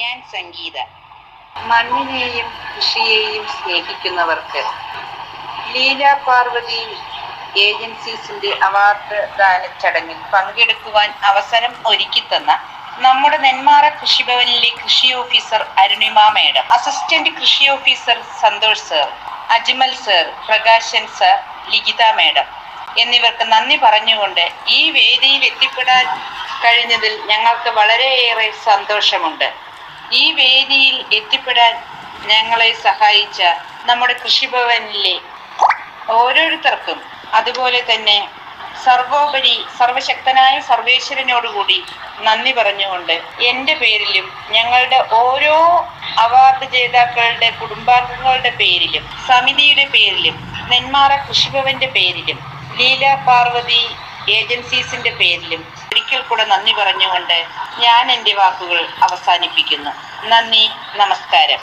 ഞാൻ സംഗീത. മണ്ണിനെയും കൃഷിയെയും സ്നേഹിക്കുന്നവർക്ക് ലീല പാർവതി ഏജൻസീസിന്റെ അവാർഡ് ദാന ചടങ്ങിൽ പങ്കെടുക്കുവാൻ അവസരം ഒരുക്കി തന്ന നമ്മുടെ നെന്മാറ കൃഷിഭവനിലെ കൃഷി ഓഫീസർ അരുണിമ മേഡം. അസിസ്റ്റന്റ് കൃഷി officer Santhosh sir Ajmal sir Prakashan sir Likhitha madam എന്നിവർക്ക് നന്ദി പറഞ്ഞുകൊണ്ട് ഈ വേദിയിൽ എത്തിപ്പെടാൻ കഴിഞ്ഞതിൽ ഞങ്ങൾക്ക് വളരെയേറെ സന്തോഷമുണ്ട്. ഈ വേദിയിൽ എത്തിപ്പെടാൻ ഞങ്ങളെ സഹായിച്ച നമ്മുടെ കൃഷിഭവനിലെ ഓരോരുത്തർക്കും അതുപോലെ തന്നെ സർവോപരി സർവശക്തനായ സർവേശ്വരനോടുകൂടി നന്ദി പറഞ്ഞുകൊണ്ട് എന്റെ പേരിലും ഞങ്ങളുടെ ഓരോ അവാർഡ് ജേതാക്കളുടെ കുടുംബാംഗങ്ങളുടെ പേരിലും സമിതിയുടെ പേരിലും നെന്മാറ കൃഷിഭവന്റെ പേരിലും ലീല പാർവതി ഏജൻസീസിന്റെ പേരിലും ഒരിക്കൽ കൂടെ നന്ദി പറഞ്ഞുകൊണ്ട് ഞാൻ എന്റെ വാക്കുകൾ അവസാനിപ്പിക്കുന്നു. നന്ദി നമസ്കാരം.